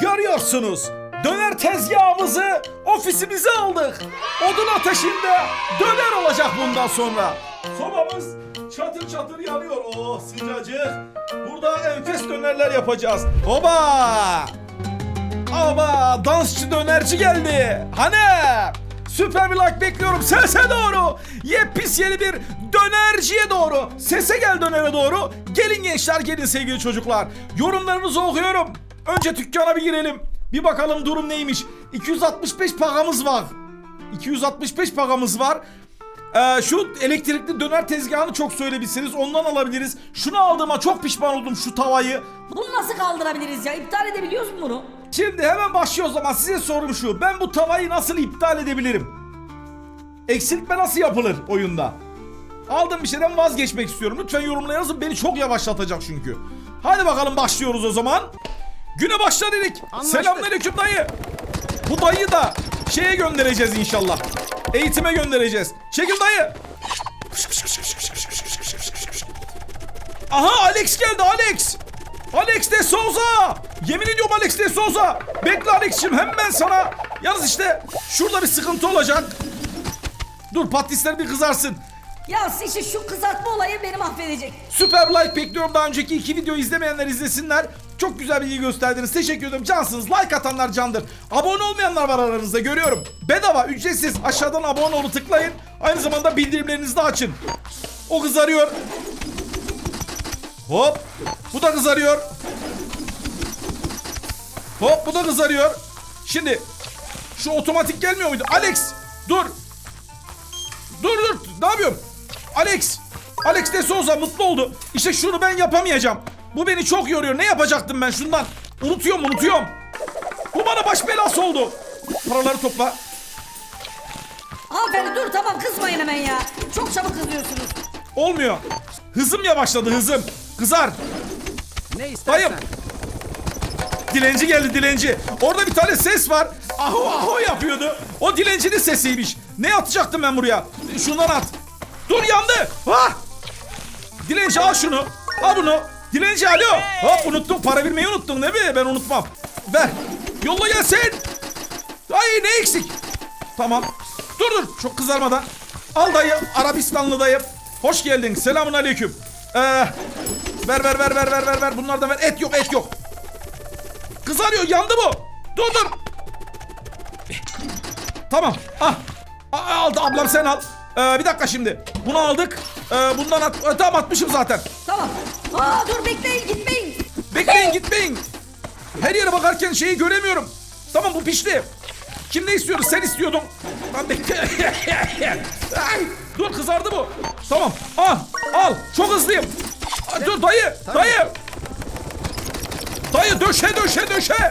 Görüyorsunuz. Döner tezgahımızı ofisimize aldık. Odun ateşinde döner olacak bundan sonra. Sobamız çatır çatır yanıyor. Oh sıcacık. Burada enfes dönerler yapacağız. Oba! Ama dansçı dönerci geldi. Hani? Süper bir like bekliyorum. Sese doğru. Yepis yeni bir dönerciye doğru. Sese gel dönere doğru. Gelin gençler gelin sevgili çocuklar. Yorumlarınızı okuyorum. Önce dükkana bir girelim. Bir bakalım durum neymiş. 265 paramız var. 265 paramız var. Ee, şu elektrikli döner tezgahını çok söylemişsiniz. Ondan alabiliriz. Şunu aldığıma çok pişman oldum şu tavayı. Bunu nasıl kaldırabiliriz ya? İptal edebiliyoruz mu bunu? Şimdi hemen başlıyor o zaman size sorum şu. Ben bu tavayı nasıl iptal edebilirim? Eksiltme nasıl yapılır oyunda? Aldığım bir şeyden vazgeçmek istiyorum. Lütfen yorumlara yazın. Beni çok yavaşlatacak çünkü. Hadi bakalım başlıyoruz o zaman. Güne başladık. Selamünaleyküm dayı. Bu dayıyı da şeye göndereceğiz inşallah. Eğitime göndereceğiz. Çekil dayı. Aha Alex geldi Alex. Alex de Souza. Yemin ediyorum Alex de Souza. Bekle Alex'cim hemen sana. Yalnız işte şurada bir sıkıntı olacak. Dur patatesler bir kızarsın. Ya işte şu kızartma olayı beni mahvedecek. Süper like bekliyorum. Daha önceki iki videoyu izlemeyenler izlesinler. Çok güzel bilgi gösterdiniz. Teşekkür ederim. Cansınız. Like atanlar candır. Abone olmayanlar var aranızda görüyorum. Bedava, ücretsiz. Aşağıdan abone olu tıklayın. Aynı zamanda bildirimlerinizi de açın. O kızarıyor. Hop. Bu da kızarıyor. Hop bu da kızarıyor. Şimdi şu otomatik gelmiyor muydu? Alex dur. Dur dur. Ne yapıyorum? Alex. Alex de Souza mutlu oldu. İşte şunu ben yapamayacağım. Bu beni çok yoruyor. Ne yapacaktım ben şundan? Unutuyorum unutuyorum. Bu bana baş belası oldu. Paraları topla. Hanımefendi dur tamam kızmayın hemen ya. Çok çabuk kızıyorsunuz. Olmuyor. Hızım yavaşladı hızım. Kızar. Ne istersen. Dayım. Dilenci geldi dilenci. Orada bir tane ses var. Aho aho yapıyordu. O dilencinin sesiymiş. Ne atacaktım ben buraya? Şundan at. Dur yandı. Ha! Dilenci al şunu. Al bunu. Dilenci alo. Hop unuttum. Para vermeyi unuttun değil mi? Ben unutmam. Ver. Yolla gelsin. Ay ne eksik? Tamam. Dur dur. Çok kızarmadan. Al dayı. Arabistanlı dayı. Hoş geldin. Selamun aleyküm. Ee, ver ver ver ver ver ver ver. Bunlardan ver. Et yok et yok. Kızarıyor yandı bu. Dur dur. Tamam. Ah. A- Aldı ablam sen al. Ee, bir dakika şimdi. Bunu aldık. Ee, bundan at. Ee, tamam atmışım zaten. Tamam. Aa dur bekleyin gitmeyin. Bekleyin gitmeyin. Her yere bakarken şeyi göremiyorum. Tamam bu pişti. Kim ne istiyordu? Sen istiyordun. Lan bekle. Ay, dur kızardı bu. Tamam. Al. Al. Çok hızlıyım. Aa, Dur dayı. Dayı. Dayı döşe döşe döşe.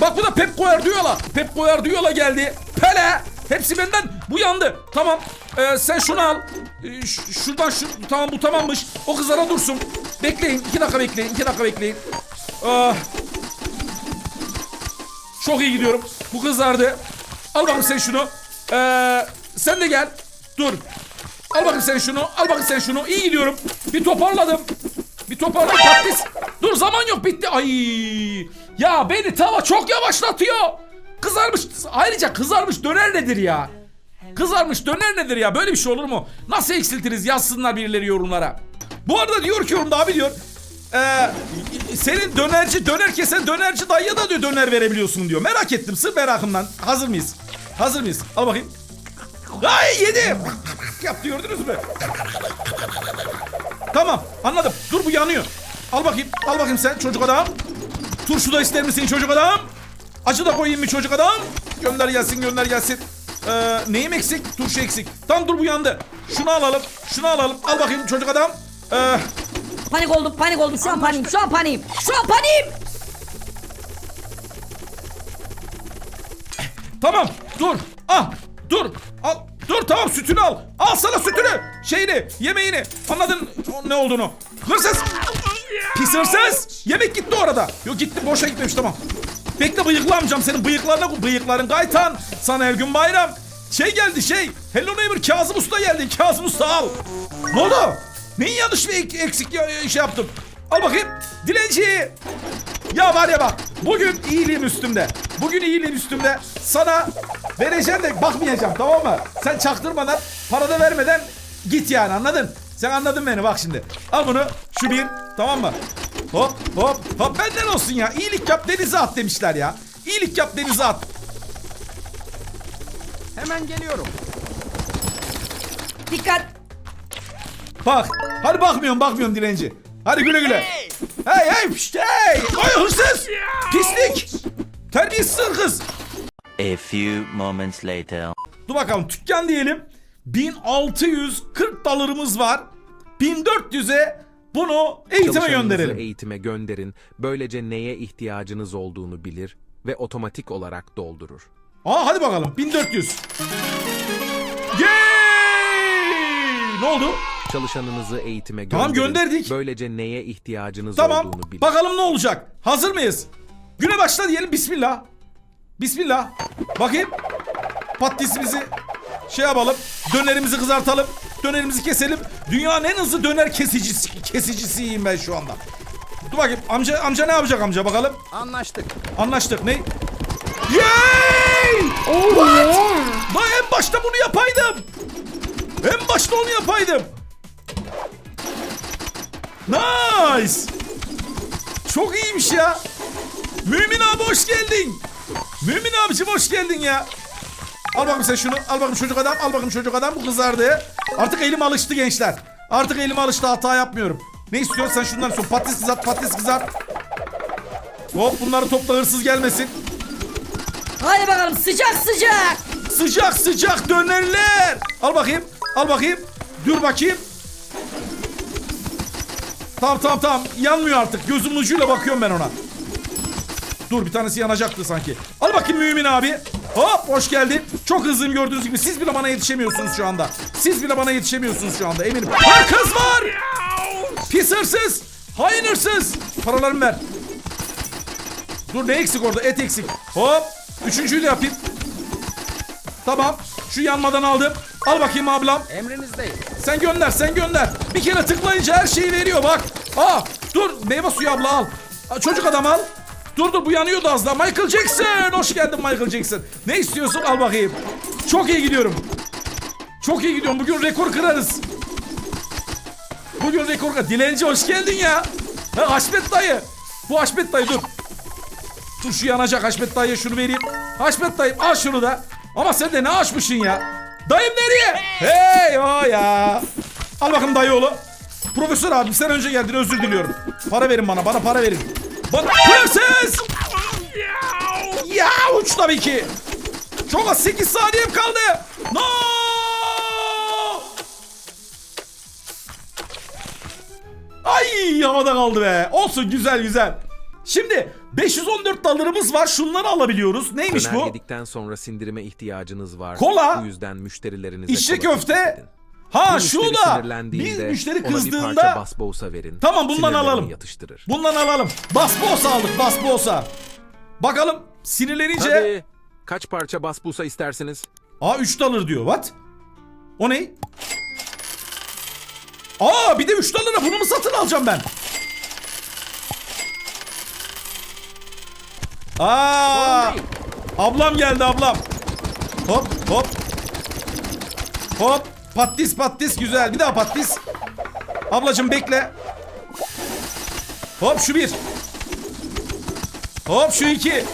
Bak bu da Pep Guardiola. Pep Guardiola geldi. Pele. Hepsi benden. Bu yandı. Tamam. Ee, sen şunu al. Ee, şuradan şu. Tamam bu tamammış. O kızara dursun. Bekleyin. iki dakika bekleyin. iki dakika bekleyin. Ah. Çok iyi gidiyorum. Bu kızardı. Al bakayım sen şunu. Ee, sen de gel. Dur. Al bakayım sen şunu. Al bakayım sen şunu. İyi gidiyorum. Bir toparladım. Bir toparladım. Patates. Dur zaman yok bitti. Ay. Ya beni tava çok yavaşlatıyor. Kızarmış. Ayrıca kızarmış döner nedir ya? Kızarmış döner nedir ya? Böyle bir şey olur mu? Nasıl eksiltiriz? Yazsınlar birileri yorumlara. Bu arada diyor ki yorumda abi diyor. Ee, senin dönerci döner kesen dönerci dayıya da diyor döner verebiliyorsun diyor. Merak ettim sırf merakımdan. Hazır mıyız? Hazır mıyız? Al bakayım. Ay yedi. Yaptı gördünüz mü? Tamam anladım. Dur bu yanıyor. Al bakayım. Al bakayım sen çocuk adam. Turşu da ister misin çocuk adam? Acı da koyayım mı çocuk adam? Gönder gelsin gönder gelsin. Ee, neyim eksik? Turşu eksik. Tamam dur bu yandı. Şunu alalım. Şunu alalım. Al bakayım çocuk adam. Ee, Panik oldum panik oldum şu an paniğim şu an paniğim. Şu an paniğim. Tamam dur. Ah dur. Al. Dur tamam sütünü al. Al sana sütünü. Şeyini yemeğini. Anladın o- ne olduğunu. Hırsız. Pis hırsız. Yemek gitti orada. Yok gitti boşa gitmemiş tamam. Bekle bıyıklı amcam senin bıyıklarına. Bıyıkların kaytan. Sana her gün bayram. Şey geldi şey. Hello neighbor Kazım Usta geldi. Kazım Usta al. Ne oldu? Neyin yanlış bir ek- eksik şey yaptım? Al bakayım. Dilenci. Ya var ya bak bugün iyiliğim üstümde. Bugün iyiliğim üstümde. Sana vereceğim de bakmayacağım tamam mı? Sen çaktırmadan para da vermeden git yani anladın? Sen anladın beni bak şimdi. Al bunu şu bir tamam mı? Hop hop hop benden olsun ya. İyilik yap denize at demişler ya. İyilik yap denize at. Hemen geliyorum. Dikkat. Bak. Hadi bakmıyorum bakmıyorum dilenci. Hadi güle güle. Hey hey pişt, hey. Oy hırsız. Pislik. Terbiyesiz kız. A few moments later. Dur bakalım dükkan diyelim. 1640 dolarımız var. 1400'e bunu eğitime Çalışanınızı gönderelim. eğitime gönderin. Böylece neye ihtiyacınız olduğunu bilir ve otomatik olarak doldurur. Aa hadi bakalım 1400. Yay! Ne oldu? Çalışanınızı eğitime gönderin. Tamam, gönderdik. Böylece neye ihtiyacınız Tamam. olduğunu bilir. Bakalım ne olacak? Hazır mıyız? Güne başla diyelim. Bismillah. Bismillah. Bakayım. Patatesimizi şey yapalım. Dönerimizi kızartalım. Dönerimizi keselim. Dünyanın en hızlı döner kesicisi, kesicisiyim ben şu anda. Dur bakayım. Amca amca ne yapacak amca bakalım. Anlaştık. Anlaştık. Ne? Yay! What? Daha en başta bunu yapaydım. En başta onu yapaydım. Nice. Çok iyiymiş ya. Mümin abi hoş geldin. Mümin abicim hoş geldin ya. Al bakayım sen şunu. Al bakayım çocuk adam. Al bakayım çocuk adam. Bu kızardı. Artık elim alıştı gençler. Artık elim alıştı. Hata yapmıyorum. Ne istiyorsun sen şundan sonra? Patates kızart, patates kızart. Hop bunları topla hırsız gelmesin. Hadi bakalım sıcak sıcak. Sıcak sıcak dönerler. Al bakayım. Al bakayım. Dur bakayım. Tamam tamam tamam. Yanmıyor artık. Gözümün ucuyla bakıyorum ben ona. Dur bir tanesi yanacaktı sanki. Al bakayım Mümin abi. Hop hoş geldin. Çok hızlıyım gördüğünüz gibi. Siz bile bana yetişemiyorsunuz şu anda. Siz bile bana yetişemiyorsunuz şu anda eminim. Ha kız var. Pis hırsız. Hain hırsız. Paralarımı ver. Dur ne eksik orada? Et eksik. Hop. Üçüncüyü de yapayım. Tamam. Şu yanmadan aldım. Al bakayım ablam. Emrinizdeyim. Sen gönder sen gönder. Bir kere tıklayınca her şeyi veriyor bak. Aa dur meyve suyu abla al. Çocuk adam al. Dur dur bu yanıyordu az daha. Michael Jackson. Hoş geldin Michael Jackson. Ne istiyorsun al bakayım. Çok iyi gidiyorum. Çok iyi gidiyorum. Bugün rekor kırarız. Bugün rekor kırarız. Dilenci hoş geldin ya. Ha, Haşmet dayı. Bu Haşmet dayı dur. Dur şu yanacak Haşmet dayıya şunu vereyim. Haşmet dayım al şunu da. Ama sen de ne açmışsın ya? Dayım nereye? Hey o ya. Al bakayım dayı oğlu. Profesör abim sen önce geldin özür diliyorum. Para verin bana bana para verin. Bana hırsız. Ya uç tabii ki. Çok az 8 saniyem kaldı. No. Ay havada kaldı be. Olsun güzel güzel. Şimdi 514 dolarımız var. Şunları alabiliyoruz. Neymiş Döner bu? yedikten sonra sindirime ihtiyacınız var. Kola, Bu yüzden müşterilerinize İçli kola köfte. teklif edin. Ha şu da. Bir müşteri kızdığında basbousa verin. Tamam, bundan alalım. yatıştırır. bundan alalım. Basbosa aldık basbosa. Bakalım sinirlenince. Tabii. Kaç parça basbousa istersiniz? Aa 3 dolar diyor. What? O ne? Aa bir de 3 dolara bunu mu satın alacağım ben? Aa ablam geldi ablam. Hop hop. Hop pattis pattis güzel. Bir daha pattis. Ablacım bekle. Hop şu bir. Hop şu iki.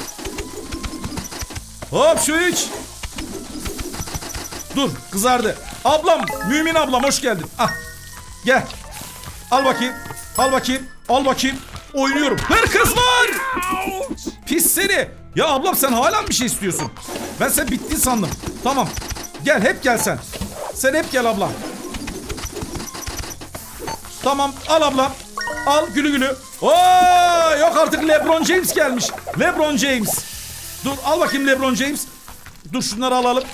Hop şu üç. Dur kızardı. Ablam Mümin ablam hoş geldin. Ah gel. Al bakayım. Al bakayım. Al bakayım. Oynuyorum. Hırkız var. Pis seni. Ya ablam sen hala bir şey istiyorsun? Ben sen bittin sandım. Tamam. Gel hep gel sen. Sen hep gel ablam. Tamam al ablam. Al gülü gülü. Oo, yok artık LeBron James gelmiş. LeBron James. Dur al bakayım LeBron James. Dur şunları alalım.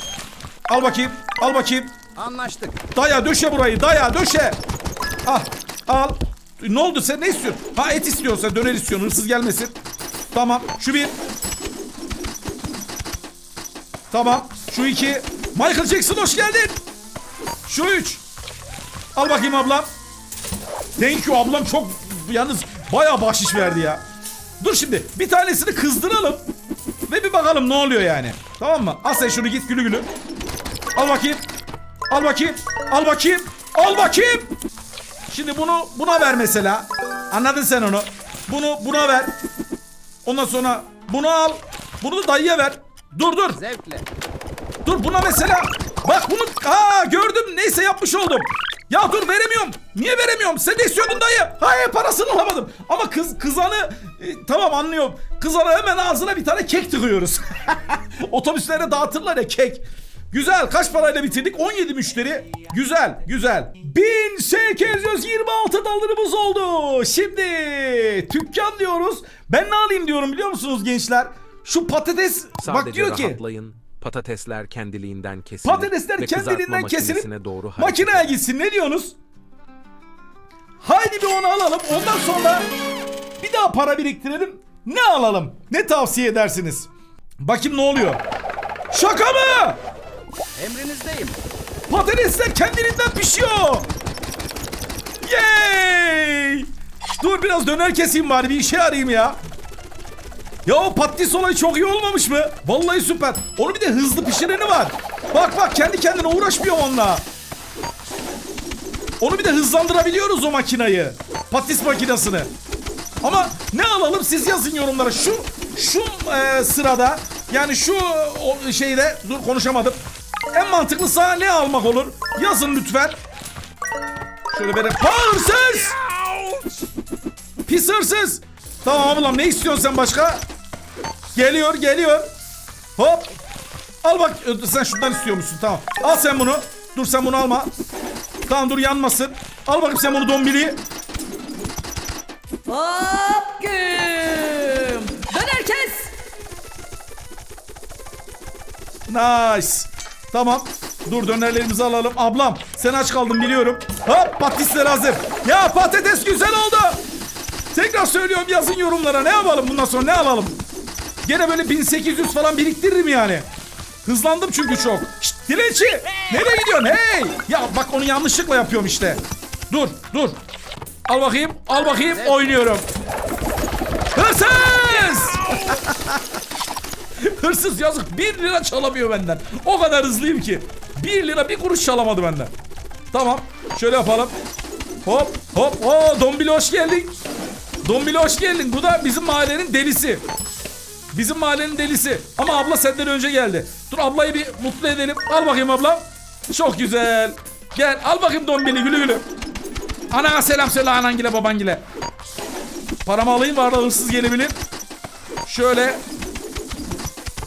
Al bakayım. Al bakayım. Anlaştık. Daya döşe burayı. Daya döşe. Ah al. Ne oldu sen ne istiyorsun? Ha et istiyorsun sen döner istiyorsun hırsız gelmesin. Tamam şu bir. Tamam şu iki. Michael Jackson hoş geldin. Şu üç. Al bakayım ablam. Thank you ablam çok yalnız bayağı bahşiş verdi ya. Dur şimdi bir tanesini kızdıralım. Ve bir bakalım ne oluyor yani. Tamam mı? Al sen şunu git gülü gülü. Al bakayım. Al bakayım. Al bakayım. Al bakayım. Şimdi bunu buna ver mesela. Anladın sen onu. Bunu buna ver. Ondan sonra bunu al. Bunu da dayıya ver. Dur dur. Zevkle. Dur buna mesela. Bak bunu. Aa gördüm. Neyse yapmış oldum. Ya dur veremiyorum. Niye veremiyorum? Sen de istiyordun dayı. Hayır parasını alamadım. Ama kız kızanı e, tamam anlıyorum. Kızana hemen ağzına bir tane kek tıkıyoruz. Otobüslere dağıtırlar ya kek. Güzel. Kaç parayla bitirdik? 17 müşteri. Güzel, güzel. 1826 dolarımız oldu. Şimdi dükkan diyoruz. Ben ne alayım diyorum biliyor musunuz gençler? Şu patates bak Sadece diyor ki rahatlayın. Patatesler kendiliğinden kesilir. Patatesler kendiliğinden kesilip doğru makineye gitsin. Ne diyorsunuz? Haydi bir onu alalım. Ondan sonra bir daha para biriktirelim. Ne alalım? Ne tavsiye edersiniz? Bakayım ne oluyor? Şaka mı? Emrinizdeyim. Patatesler kendiliğinden pişiyor. Yay! Dur biraz döner keseyim bari bir işe yarayayım ya. Ya o patates olayı çok iyi olmamış mı? Vallahi süper. Onun bir de hızlı pişireni var. Bak bak kendi kendine uğraşmıyor onunla. Onu bir de hızlandırabiliyoruz o makinayı. Patates makinesini. Ama ne alalım siz yazın yorumlara. Şu şu e, sırada yani şu o şeyde dur konuşamadım. En mantıklısı ne almak olur? Yazın lütfen. Şöyle böyle hırsız! Pis hırsız! Tamam ablam ne istiyorsun sen başka? Geliyor geliyor. Hop. Al bak sen şundan istiyormuşsun tamam. Al sen bunu. Dur sen bunu alma. Tamam dur yanmasın. Al bakayım sen bunu dombili. Hop güm. Döner kes. Nice. Tamam. Dur dönerlerimizi alalım. Ablam sen aç kaldın biliyorum. Hop patatesler hazır. Ya patates güzel oldu. Tekrar söylüyorum yazın yorumlara. Ne yapalım bundan sonra ne alalım? Gene böyle 1800 falan biriktiririm yani. Hızlandım çünkü çok. Şşt dilenci. Nereye gidiyorsun hey? Ya bak onu yanlışlıkla yapıyorum işte. Dur dur. Al bakayım al bakayım oynuyorum. Hırsız! Hırsız yazık 1 lira çalamıyor benden. O kadar hızlıyım ki. 1 lira bir kuruş çalamadı benden. Tamam. Şöyle yapalım. Hop hop. Oo Dombili hoş geldin. Dombili hoş geldin. Bu da bizim mahallenin delisi. Bizim mahallenin delisi. Ama abla senden önce geldi. Dur ablayı bir mutlu edelim. Al bakayım abla. Çok güzel. Gel al bakayım Dombili gülü gülü. Anana selam söyle anangile babangile. Paramı alayım var hırsız gelebilir. Şöyle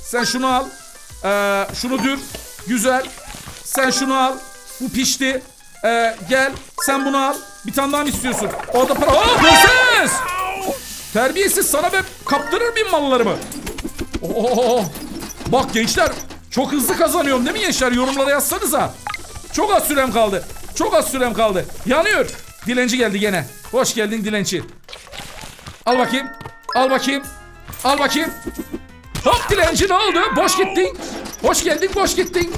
sen şunu al. Ee, şunu dür. Güzel. Sen şunu al. Bu pişti. Ee, gel. Sen bunu al. Bir tane daha mı istiyorsun? Orada para. Aa hırsız! Terbiyesiz sana ben kaptırır mıyım mallarımı? Oo. Bak gençler çok hızlı kazanıyorum değil mi gençler? Yorumlara yazsanıza. Çok az sürem kaldı. Çok az sürem kaldı. Yanıyor. Dilenci geldi gene. Hoş geldin dilenci. Al bakayım. Al bakayım. Al bakayım. Hop dilenci ne oldu? Boş gittin. Hoş geldin boş gittin.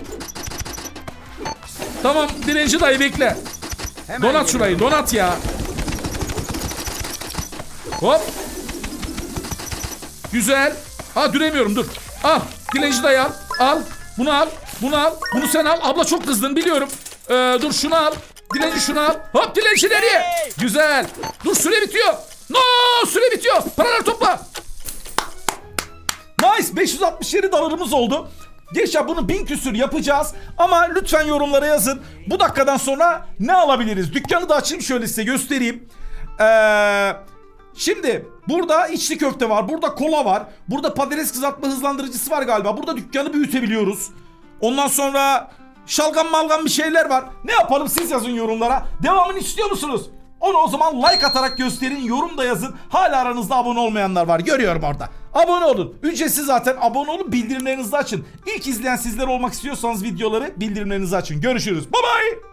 Tamam dilenci dayı bekle. Hemen Donat şurayı donat ya. Hop. Güzel. Ha düremiyorum dur. Al dilenci dayı al. Al. Bunu al. Bunu al. Bunu sen al. Abla çok kızdın biliyorum. Ee, dur şunu al. Dilenci şunu al. Hop dilenci nereye? Güzel. Dur süre bitiyor. No süre bitiyor. Paraları topla. Nice 567 dolarımız oldu. Gençler bunu bin küsür yapacağız. Ama lütfen yorumlara yazın. Bu dakikadan sonra ne alabiliriz? Dükkanı da açayım şöyle size göstereyim. Ee, şimdi burada içli köfte var. Burada kola var. Burada patates kızartma hızlandırıcısı var galiba. Burada dükkanı büyütebiliyoruz. Ondan sonra şalgam malgam bir şeyler var. Ne yapalım siz yazın yorumlara. Devamını istiyor musunuz? Onu o zaman like atarak gösterin, yorum da yazın. Hala aranızda abone olmayanlar var. Görüyorum orada. Abone olun. Ücretsiz zaten. Abone olun, bildirimlerinizi açın. İlk izleyen sizler olmak istiyorsanız videoları bildirimlerinizi açın. Görüşürüz. Bye bye.